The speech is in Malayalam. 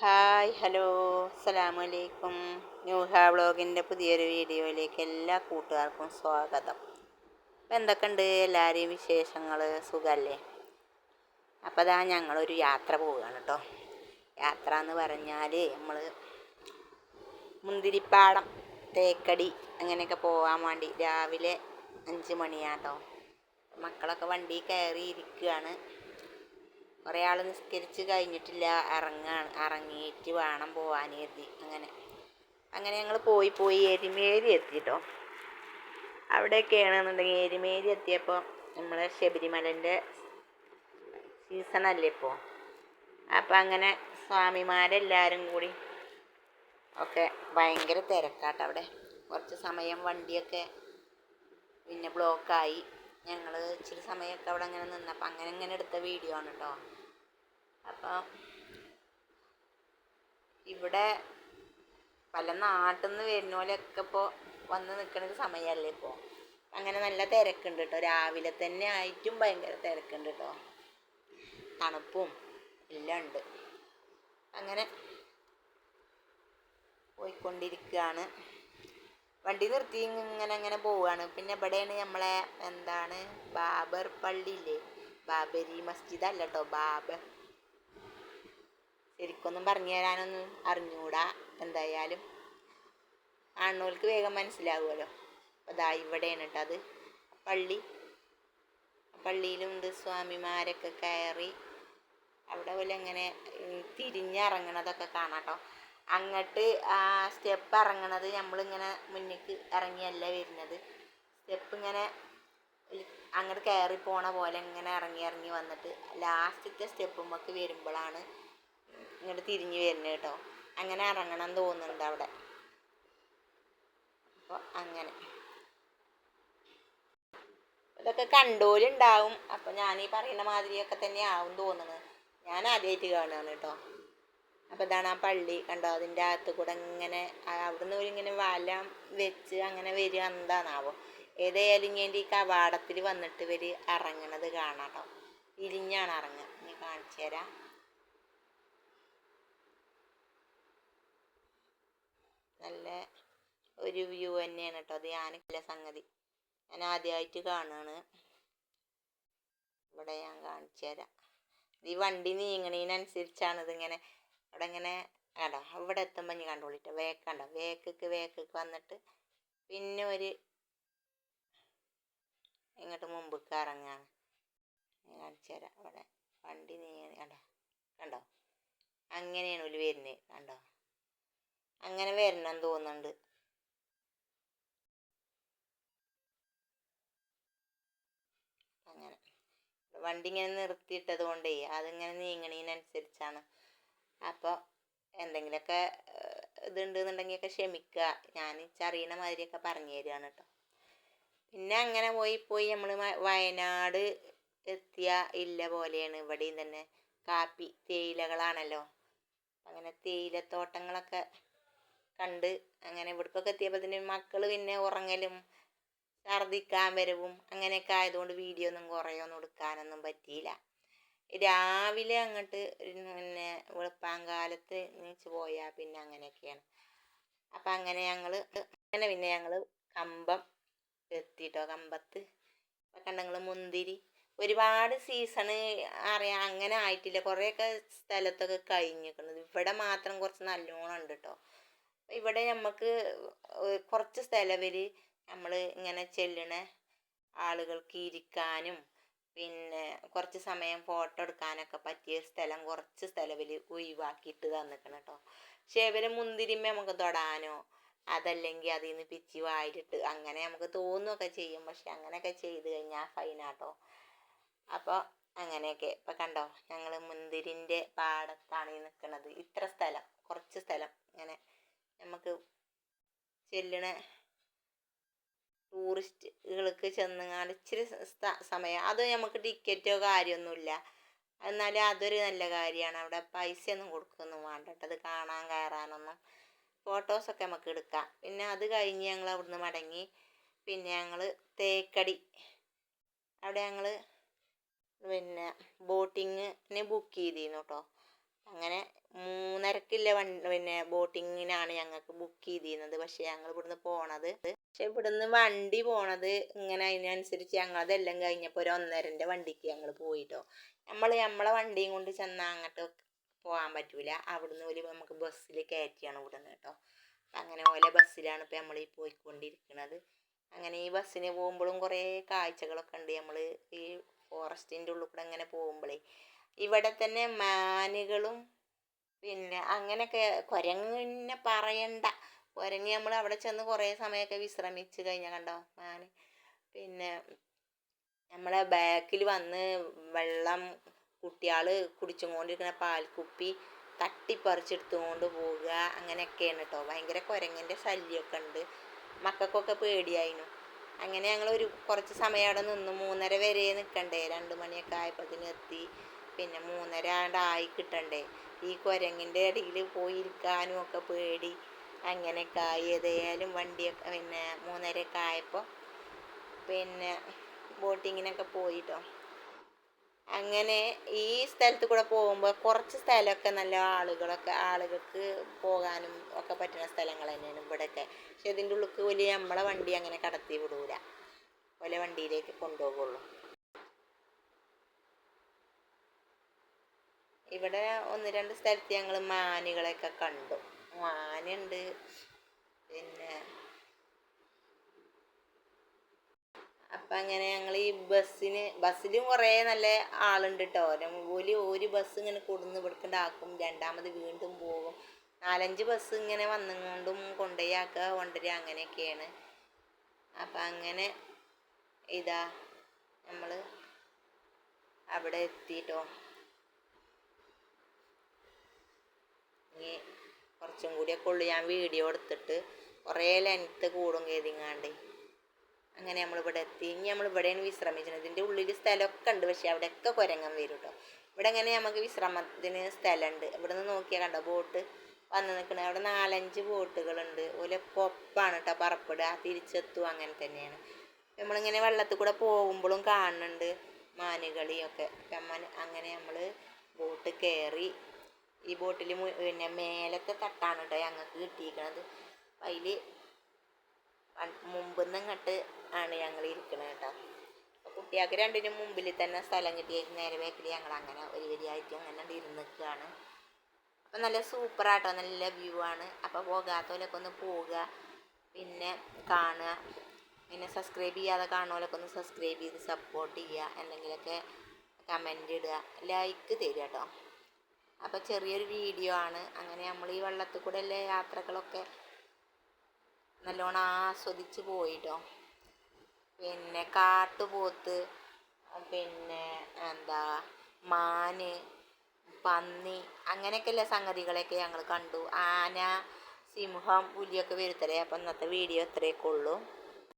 Hi hello. അസ്സലാമു അലൈക്കും ന്യൂഹ വ്ളോഗിന്റെ പുതിയൊരു വീഡിയോയിലേക്ക് എല്ലാ കൂട്ടുകാർക്കും സ്വാഗതം. അപ്പം എന്തൊക്കെയുണ്ട്? എല്ലാവരെയും വിശേഷങ്ങൾ? സുഖമല്ലേ? അപ്പോൾ അതാ ഞങ്ങളൊരു യാത്ര പോവുകയാണ് കേട്ടോ. യാത്ര എന്ന് പറഞ്ഞാൽ നമ്മൾ മുന്തിരിപ്പാടം തേക്കടി അങ്ങനെയൊക്കെ പോകാൻ വേണ്ടി രാവിലെ അഞ്ച് മണിയാട്ടോ. മക്കളൊക്കെ വണ്ടി കയറി ഇരിക്കുകയാണ് കുറേ ആൾ നിസ്കരിച്ച് കഴിഞ്ഞിട്ടില്ല. ഇറങ്ങാണ് ഇറങ്ങിയിട്ട് വേണം പോകാൻ എത്തി അങ്ങനെ. അങ്ങനെ ഞങ്ങൾ പോയി പോയി എരിമേരി എത്തിട്ടോ. അവിടെയൊക്കെയാണെന്നുണ്ടെങ്കിൽ എരിമേരി എത്തിയപ്പോൾ നമ്മളെ ശബരിമലന്റെ സീസണല്ലേ ഇപ്പോൾ അപ്പം അങ്ങനെ സ്വാമിമാരെല്ലാവരും കൂടി ഒക്കെ ഭയങ്കര തിരക്കാട്ടോ അവിടെ. കുറച്ച് സമയം വണ്ടിയൊക്കെ പിന്നെ ബ്ലോക്കായി ഞങ്ങൾ ഇച്ചിരി സമയമൊക്കെ അവിടെ അങ്ങനെ നിന്നപ്പോൾ അങ്ങനെ ഇങ്ങനെ എടുത്ത വീഡിയോ ആണ് കേട്ടോ അപ്പോൾ ഇവിടെ പല നാട്ടിൽ നിന്ന് വരുന്നോലൊക്കെ ഇപ്പോൾ വന്ന് നിൽക്കുന്ന ഒരു സമയമല്ലേ ഇപ്പോൾ അങ്ങനെ നല്ല തിരക്കുണ്ട് കേട്ടോ രാവിലെ തന്നെ ആയിട്ടും ഭയങ്കര തിരക്കുണ്ട് കേട്ടോ തണുപ്പും എല്ലാം ഉണ്ട്. അങ്ങനെ പോയിക്കൊണ്ടിരിക്കുകയാണ് വണ്ടി നിർത്തി ഇങ്ങനെ അങ്ങനെ പോവുകയാണ് പിന്നെ ഇവിടെയാണ് നമ്മളെ എന്താണ് ബാബർ പള്ളി ഇല്ലേ ബാബരി മസ്ജിദ് അല്ല കേട്ടോ ബാബർ ശരിക്കൊന്നും പറഞ്ഞു തരാനൊന്നും അറിഞ്ഞുകൂടാ എന്തായാലും ആണുങ്ങൾക്ക് വേഗം മനസ്സിലാവുമല്ലോ. അതാ ഇവിടെയാണ് കേട്ടോ അത്. പള്ളി. പള്ളിയിലുണ്ട് സ്വാമിമാരൊക്കെ കയറി. അവിടെ പോലെ ഇങ്ങനെ തിരിഞ്ഞിറങ്ങണതൊക്കെ കാണാം കേട്ടോ. അങ്ങോട്ട് ആ സ്റ്റെപ്പ് ഇറങ്ങണത് നമ്മളിങ്ങനെ മുന്നിക്ക് ഇറങ്ങിയല്ല വരുന്നത്. സ്റ്റെപ്പ് ഇങ്ങനെ അങ്ങോട്ട് കയറി പോണ പോലെ ഇങ്ങനെ ഇറങ്ങി ഇറങ്ങി വന്നിട്ട് ലാസ്റ്റത്തെ സ്റ്റെപ്പുമ്മക്ക് വരുമ്പോഴാണ് ഇങ്ങോട്ട് തിരിഞ്ഞു വരുന്നത് കേട്ടോ അങ്ങനെ ഇറങ്ങണം തോന്നുന്നുണ്ട് അവിടെ. അപ്പോൾ അങ്ങനെ. ഇതൊക്കെ കണ്ടോലുണ്ടാവും. അപ്പോൾ ഞാൻ ഈ പറയുന്ന മാതിരിയൊക്കെ തന്നെ ആവും തോന്നുന്നത്. ഞാൻ ആദ്യമായിട്ട് കാണുകയാണ് കേട്ടോ അപ്പോൾ ഇതാണ് ആ പള്ളി കണ്ടോ? അതിന്റെ അകത്ത് കൂടെ ഇങ്ങനെ അവിടുന്ന് ഇങ്ങനെ വല വെച്ച് അങ്ങനെ വരിക എന്താണാവോ? ഏതായാലും ഇങ്ങനെ ഈ കവാടത്തിൽ വന്നിട്ട് ഇവർ ഇറങ്ങണത് കാണാം കേട്ടോ തിരിഞ്ഞാണ് ഇറങ്ങുക ഞാൻ കാണിച്ചു തരാം. നല്ല ഒരു വ്യൂ തന്നെയാണ് കേട്ടോ അത് ഞാനില്ല സംഗതി. ഞാൻ ആദ്യമായിട്ട് കാണുകയാണ് ഇവിടെ ഞാൻ കാണിച്ചു തരാം. ഈ വണ്ടി നീങ്ങണതിനനുസരിച്ചാണ് ഇതിങ്ങനെ ഇവിടെ ഇങ്ങനെ കണ്ടോ ഇവിടെ എത്തുമ്പോൾ ഞാൻ കണ്ടോളിട്ടോ വേക്കണ്ട വേക്കക്ക് വേക്കക്ക് വന്നിട്ട് പിന്നെ ഒരു ഇങ്ങോട്ട് മുമ്പ് ഇറങ്ങാണ്. കാണിച്ചു തരാം. അവിടെ വണ്ടി നീങ്ങണ കണ്ടോ? കണ്ടോ? അങ്ങനെയാണ് ഒരു വരുന്നത്. കണ്ടോ? അങ്ങനെ വരണം തോന്നുന്നുണ്ട്. അങ്ങനെ. വണ്ടി ഇങ്ങനെ നിർത്തിയിട്ടത് കൊണ്ടേ അതിങ്ങനെ നീങ്ങണതിനനുസരിച്ചാണ് അപ്പോൾ എന്തെങ്കിലുമൊക്കെ ഇതുണ്ടെന്നുണ്ടെങ്കിലൊക്കെ ക്ഷമിക്കുക ഞാൻ ചറിയണ മാതിരിയൊക്കെ പറഞ്ഞു തരികയാണ് കേട്ടോ പിന്നെ അങ്ങനെ പോയി പോയി നമ്മൾ വയനാട് എത്തിയ ഇല്ല പോലെയാണ്. ഇവിടെയും തന്നെ കാപ്പി തേയിലകളാണല്ലോ. അങ്ങനെ തേയിലത്തോട്ടങ്ങളൊക്കെ കണ്ട് അങ്ങനെ ഇവിടേക്കൊക്കെ എത്തിയപ്പോൾ മക്കൾ പിന്നെ ഉറങ്ങലും ഛർദിക്കാൻ വരവും അങ്ങനെയൊക്കെ ആയതുകൊണ്ട് വീഡിയോ ഒന്നും കുറേയൊന്നും എടുക്കാനൊന്നും പറ്റിയില്ല. രാവിലെ അങ്ങോട്ട് പിന്നെ വെളുപ്പാങ്കാലത്ത് നീച്ച് പോയാൽ പിന്നെ അങ്ങനെയൊക്കെയാണ്. അപ്പം അങ്ങനെ ഞങ്ങൾ അങ്ങനെ പിന്നെ ഞങ്ങൾ കമ്പം എത്തിയിട്ടോ കമ്പത്ത്. കണ്ടങ്ങൾ കണ്ട മുന്തിരി. ഒരുപാട് സീസണ് അറിയാം അങ്ങനെ ആയിട്ടില്ല. കുറേയൊക്കെ സ്ഥലത്തൊക്കെ കഴിഞ്ഞിരിക്കുന്നത് ഇവിടെ മാത്രം കുറച്ച് നല്ലോണം ഉണ്ട് കേട്ടോ ഇവിടെ നമുക്ക് കുറച്ച് സ്ഥലവിൽ നമ്മൾ ഇങ്ങനെ ചെല്ലണ ആളുകൾക്ക് ഇരിക്കാനും പിന്നെ കുറച്ച് സമയം ഫോട്ടോ എടുക്കാനൊക്കെ പറ്റിയ സ്ഥലം കുറച്ച് സ്ഥലവിൽ ഒഴിവാക്കിയിട്ട് തന്നിക്കണം കേട്ടോ പക്ഷേ ഇവരെ മുന്തിരിമ്മ നമുക്ക് തൊടാനോ അതല്ലെങ്കിൽ അതിൽ നിന്ന് പിച്ചി വായിലിട്ട് അങ്ങനെ നമുക്ക് തോന്നുകയൊക്കെ ചെയ്യും. പക്ഷെ അങ്ങനെയൊക്കെ ചെയ്ത് കഴിഞ്ഞാൽ ഫൈനാട്ടോ അപ്പോൾ അങ്ങനെയൊക്കെ. ഇപ്പം കണ്ടോ ഞങ്ങൾ മുന്തിരിന്റെ പാടത്താണ് ഈ നിൽക്കുന്നത് ഇത്ര സ്ഥലം കുറച്ച് സ്ഥലം ഇങ്ങനെ നമുക്ക് ചെല്ലണ ടൂറിസ്റ്റുകൾക്ക് ചെന്നുങ്ങാണ്ട് ഇച്ചിരി സമയം. അത് നമുക്ക് ടിക്കറ്റോ കാര്യമൊന്നുമില്ല എന്നാലും അതൊരു നല്ല കാര്യമാണ് അവിടെ പൈസയൊന്നും കൊടുക്കൊന്നും വേണ്ട അത് കാണാൻ കയറാനൊന്നും. ഫോട്ടോസൊക്കെ നമുക്ക് എടുക്കാം. പിന്നെ അത് കഴിഞ്ഞ് ഞങ്ങൾ അവിടുന്ന് മടങ്ങി. പിന്നെ ഞങ്ങൾ തേക്കടി. അവിടെ ഞങ്ങൾ പിന്നെ ബോട്ടിങ്ങിന് ബുക്ക് ചെയ്തിരുന്നു കേട്ടോ അങ്ങനെ മൂന്നരക്കില്ല വൺ പിന്നെ ബോട്ടിങ്ങിനാണ് ഞങ്ങൾക്ക് ബുക്ക് ചെയ്തിരുന്നത്. പക്ഷെ ഞങ്ങൾ ഇവിടുന്ന് പോണത്. പക്ഷെ ഇവിടുന്ന് വണ്ടി പോണത് ഇങ്ങനെ അതിനനുസരിച്ച് ഞങ്ങളതെല്ലാം കഴിഞ്ഞപ്പോൾ ഒരു ഒന്നരന്റെ വണ്ടിക്ക് ഞങ്ങൾ പോയിട്ടോ. നമ്മൾ നമ്മളെ വണ്ടിയും കൊണ്ട് ചെന്നാൽ അങ്ങോട്ട് പോകാൻ പറ്റൂല. അവിടുന്ന് ഒരു നമുക്ക് ബസ്സിൽ കയറ്റിയാണ് ഇവിടുന്ന് കേട്ടോ. അങ്ങനെ പോലെ ബസ്സിലാണ് ഇപ്പോൾ നമ്മൾ ഈ പോയിക്കൊണ്ടിരിക്കുന്നത് അങ്ങനെ ഈ ബസ്സിന് പോകുമ്പോഴും കുറേ കാഴ്ചകളൊക്കെ ഉണ്ട്. നമ്മൾ ഈ ഫോറസ്റ്റിന്റെ ഉള്ളിൽ കൂടെ അങ്ങനെ പോകുമ്പോഴേ ഇവിടെ തന്നെ മാനുകളും പിന്നെ അങ്ങനെയൊക്കെ കുരങ്ങിനെ പറയണ്ട. കുരങ്ങി നമ്മൾ അവിടെ ചെന്ന് കുറേ സമയമൊക്കെ വിശ്രമിച്ച് കഴിഞ്ഞാൽ കണ്ടോ മാന്? പിന്നെ നമ്മളെ ബാക്കിൽ വന്ന് വെള്ളം കുട്ടികൾ കുടിച്ചും കൊണ്ടിരിക്കുന്ന പാൽക്കുപ്പി തട്ടിപ്പറിച്ചെടുത്തുകൊണ്ട് പോവുക. അങ്ങനെയൊക്കെയാണ് കേട്ടോ. ഭയങ്കര കുരങ്ങിന്റെ ശല്യമൊക്കെ ഉണ്ട്. മക്കൾക്കൊക്കെ പേടിയായിരുന്നു അങ്ങനെ ഞങ്ങൾ ഒരു കുറച്ച് സമയം അവിടെ നിന്ന് മൂന്നര വരെ നിൽക്കണ്ടേ രണ്ട് മണിയൊക്കെ ആയപ്പോഴത്തേനും എത്തി. പിന്നെ മൂന്നര ആയി കിട്ടണ്ടേ. ഈ കുരങ്ങിന്റെ ഇടയിൽ പോയിരിക്കാനും ഒക്കെ പേടി. അങ്ങനെയൊക്കെ ആയി. ഏതായാലും വണ്ടിയൊക്കെ പിന്നെ മൂന്നരയൊക്കെ ആയപ്പോൾ പിന്നെ ബോട്ടിങ്ങിനൊക്കെ പോയിട്ടോ. അങ്ങനെ ഈ സ്ഥലത്ത് കൂടെ പോകുമ്പോൾ കുറച്ച് സ്ഥലമൊക്കെ നല്ല ആളുകളൊക്കെ ആളുകൾക്ക് പോകാനും ഒക്കെ പറ്റുന്ന സ്ഥലങ്ങൾ തന്നെയാണ് ഇവിടെയൊക്കെ. പക്ഷെ ഇതിന്റെ ഉള്ളിൽ വലിയ നമ്മളെ വണ്ടി അങ്ങനെ കടത്തി വിടൂല. ഓലെ വണ്ടിയിലേക്ക് കൊണ്ടുപോകുള്ളൂ. ഇവിടെ ഒന്ന് രണ്ട് സ്ഥലത്ത് ഞങ്ങൾ മാനുകളെയൊക്കെ കണ്ടു. മാനുണ്ട്. പിന്നെ അപ്പം അങ്ങനെ ഞങ്ങൾ ഈ ബസ്സിന് ബസ്സിലും കുറേ നല്ല ആളുണ്ട് കേട്ടോ ഓൽ ഒരു ബസ് ഇങ്ങനെ കൊടുന്ന് ഇവിടേക്കുണ്ടാക്കും രണ്ടാമത് വീണ്ടും പോകും. നാലഞ്ച് ബസ് ഇങ്ങനെ വന്നുകൊണ്ടും കൊണ്ടുപോയാക്കുക കൊണ്ടുവരിക അങ്ങനെയൊക്കെയാണ്. അപ്പം അങ്ങനെ ഇതാ നമ്മൾ അവിടെ എത്തിയിട്ടോ ഇനി കുറച്ചും കൂടിയൊക്കെ ഉള്ളു ഞാൻ വീഡിയോ എടുത്തിട്ട്. കുറേ ലെങ്ത്ത് കൂടും കരുതിങ്ങാണ്ട്. അങ്ങനെ നമ്മളിവിടെ എത്തി. ഇനി നമ്മളിവിടെയാണ് വിശ്രമിച്ചത് ഇതിന്റെ ഉള്ളിൽ സ്ഥലമൊക്കെ ഉണ്ട്. പക്ഷേ അവിടെയൊക്കെ കുരങ്ങൻ വരും കേട്ടോ ഇവിടെ ഇങ്ങനെ നമുക്ക് വിശ്രമത്തിന് സ്ഥലമുണ്ട്. ഇവിടെ നിന്ന് നോക്കിയാൽ കണ്ടോ? ബോട്ട് വന്ന് നിൽക്കുന്നത് അവിടെ നാലഞ്ച് ബോട്ടുകളുണ്ട്. ഓലൊക്കെ ഒപ്പാണ് കേട്ടോ പറപ്പിടുക തിരിച്ചെത്തും അങ്ങനെ തന്നെയാണ്. നമ്മളിങ്ങനെ വെള്ളത്തിൽ കൂടെ പോകുമ്പോഴും കാണുന്നുണ്ട് മാനുകളിയൊക്കെ. അങ്ങനെ നമ്മൾ ബോട്ട് കയറി ഈ ബോട്ടിൽ പിന്നെ മേലത്തെ തട്ടാണ് കേട്ടോ ഞങ്ങൾക്ക് കിട്ടിയിരിക്കണത്. അതിൽ മുമ്പിൽ നിന്ന് ഇങ്ങോട്ട് ആണ് ഞങ്ങൾ ഇരിക്കണത് കേട്ടോ കുട്ടികൾക്ക് രണ്ടിനും മുമ്പിൽ തന്നെ സ്ഥലം കിട്ടിയ നേരെ ബാക്കിൽ ഞങ്ങൾ അങ്ങനെ ഒരു വരിയായിട്ട് അങ്ങനെ ഇരുന്ന് നിൽക്കുകയാണ് അപ്പം നല്ല സൂപ്പറാട്ടോ നല്ല വ്യൂ ആണ്. അപ്പോൾ പോകാത്തവരൊക്കെ ഒന്ന് പോവുക പിന്നെ കാണുക. പിന്നെ സബ്സ്ക്രൈബ് ചെയ്യാതെ കാണുന്നവരൊക്കെ ഒന്ന് സബ്സ്ക്രൈബ് ചെയ്ത് സപ്പോർട്ട് ചെയ്യുക. എന്തെങ്കിലുമൊക്കെ കമന്റ് ഇടുക ലൈക്ക് തരിക കേട്ടോ അപ്പോൾ ചെറിയൊരു വീഡിയോ ആണ്. അങ്ങനെ നമ്മൾ ഈ വെള്ളത്തിൽ കൂടെ അല്ലേ യാത്രകളൊക്കെ നല്ലോണം ആസ്വദിച്ച് പോയിട്ടോ. പിന്നെ കാട്ടുപോത്ത് പിന്നെ എന്താ മാന് പന്നി അങ്ങനെയൊക്കെയുള്ള സംഗതികളെയൊക്കെ ഞങ്ങൾ കണ്ടു. ആന സിംഹം പുലിയൊക്കെ വരുത്തലേ അപ്പം ഇന്നത്തെ വീഡിയോ ഇത്രയൊക്കെ ഉള്ളൂ.